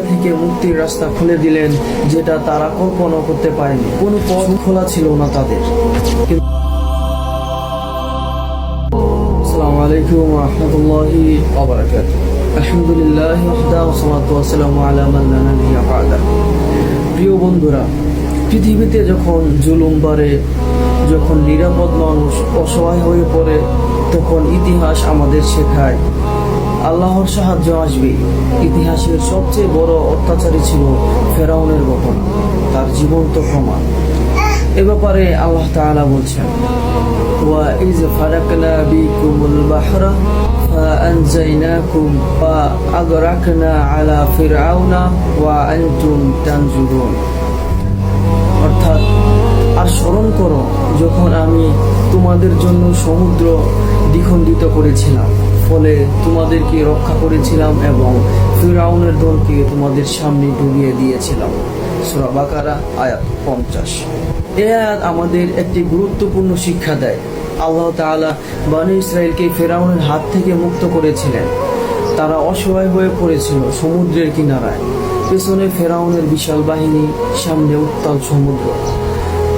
থেকে মুক্তির রাস্তা খুলে দিলেন, যেটা তারা কল্পনা করতে পারেনি। কোনো পথ খোলা ছিল না তাদের। আসসালামু আলাইকুম আলহামদুলিল্লাহ। প্রিয় বন্ধুরা, পৃথিবীতে যখন জুলুম বাড়ে, যখন নিরাপদ মানুষ অসহায় হয়ে পড়ে, তখন ইতিহাস আমাদের শেখায়। আল্লাহর সাহায্য আসবে ইতিহাসের সবচেয়ে বড় অত্যাচারী ছিল ফেরাউনের ঘটনা তার জীবন্ত প্রমাণ এ ব্যাপারে আল্লাহ তাআলা বলছেন وإذ فرقنا بكم البحر فأنجيناكم وأغرقنا على فرعون وأنتم تنظرون অর্থাৎ আর স্মরণ করো যখন আমি তোমাদের জন্য সমুদ্র দ্বিখণ্ডিত করেছিলাম ফলে তোমাদেরকে রক্ষা করেছিলাম এবং ফিরাউনের দলকে তোমাদের সামনে ডুবিয়ে দিয়েছিলাম। সূরা বাকারা, আয়াত পঞ্চাশ। এ আয়াত আমাদের একটি গুরুত্বপূর্ণ শিক্ষা দেয়। আল্লাহ তাআলা বানি ইসরায়েলকে ফেরাউনের হাত থেকে মুক্ত করেছিলেন। তারা অসহায় হয়ে পড়েছিল সমুদ্রের কিনারায়। পেছনে ফেরাউনের বিশাল বাহিনী, সামনে উত্তাল সমুদ্র।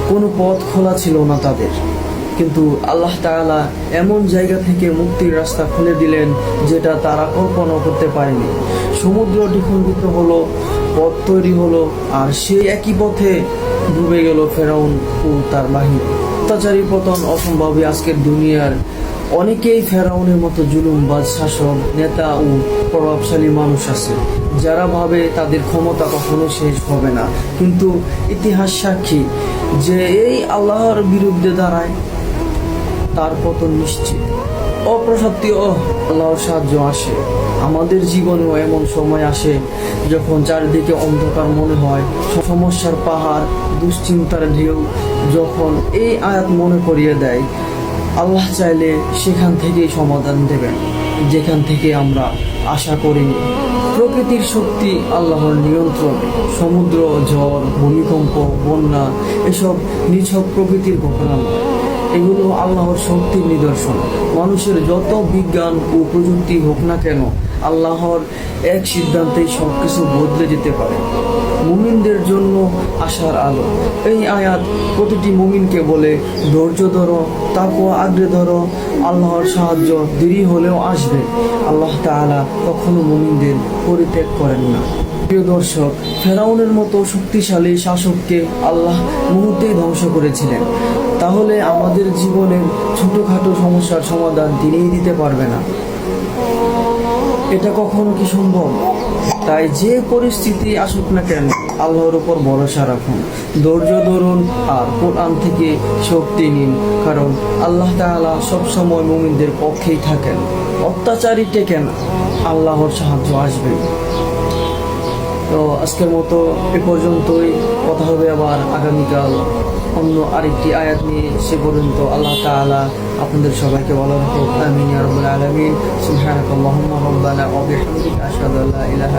কোনো পথ খোলা ছিল না তাদের। কিন্তু আল্লাহ তাআলা এমন জায়গা থেকে মুক্তির রাস্তা খুলে দিলেন যেটা তারা কল্পনা করতে পারেনি। সমুদ্র দ্বিখণ্ডিত হলো, পথ তৈরি হলো, আর সেই একই পথে ডুবে গেল ফেরাউন ও তার বাহিনী। অত্যাচারী পতন অসম্ভবই আজকের দুনিয়ার। অনেকেই ফেরাউনের মতো জুলুমবাজ শাসক নেতা ও প্রভাবশালী মানুষ আছে। যারা ভাবে তাদের ক্ষমতা কখনো শেষ হবে না। কিন্তু ইতিহাস সাক্ষী যে এই আল্লাহর বিরুদ্ধে দাঁড়ায় তার পতন নিশ্চিত। অপ্রসত্তি ও আল্লাহর সাহায্য আসে। আমাদের জীবনেও এমন সময় আসে যখন চারিদিকে অন্ধকার মনে হয়, সমস্যার পাহাড়, দুশ্চিন্তার ঢেউ যখন এই আয়াত মনে করিয়ে দেয়, আল্লাহ চাইলে সেখান থেকেই সমাধান দেবেন, যেখান থেকে আমরা আশা করিনি। প্রকৃতির শক্তি আল্লাহর নিয়ন্ত্রণ, সমুদ্র, ঝড়, ভূমিকম্প, বন্যা, এসব নিছক প্রকৃতির ঘটনা নয়। এগুলো আল্লাহর শক্তির নিদর্শন। মানুষের যত বিজ্ঞান ও প্রযুক্তি হোক না কেন, আল্লাহর এক সিদ্ধান্তেই সব কিছু বদলে যেতে পারে। মুমিনদের জন্য আশার আলো। এই আয়াত প্রতিটি মুমিনকে বলে, ধৈর্য ধরো, তাকুয়া আগ্রে ধরো, আল্লাহর সাহায্য দেরি হলেও আসবে। আল্লাহ তাআলা কখনো মুমিনদের পরিত্যাগ করেন না। প্রিয় দর্শক, ফেরাউনের মতো শক্তিশালী শাসককে আল্লাহ মুহূর্তেই ধ্বংস করেছিলেন। তাহলে আমাদের জীবনের ছোটোখাটো সমস্যার সমাধান তিনিই দিতে পারবে না। এটা কখনো কি সম্ভব? তাই যে পরিস্থিতি আসুক না কেন, আল্লাহর উপর ভরসা রাখুন। ধৈর্য ধরুন আর কোরআন থেকে শক্তি নিন, কারণ আল্লাহ তাআলা সবসময় মুমিনদের পক্ষেই থাকেন। অত্যাচারী টেকেন, আল্লাহর সাহায্য আসবে। তো আজকের মতো এ পর্যন্তই। কথা হবে আবার আগামীকাল অন্য আরেকটি আয়াত নিয়ে। সে পর্যন্ত আল্লাহ তালা আপনাদের সবাইকে ভালো রাখুক। আমিন আলমিন আলামিন। মোহাম্মদ রাব্বানা ওয়া বিহামদিকা ইলাহা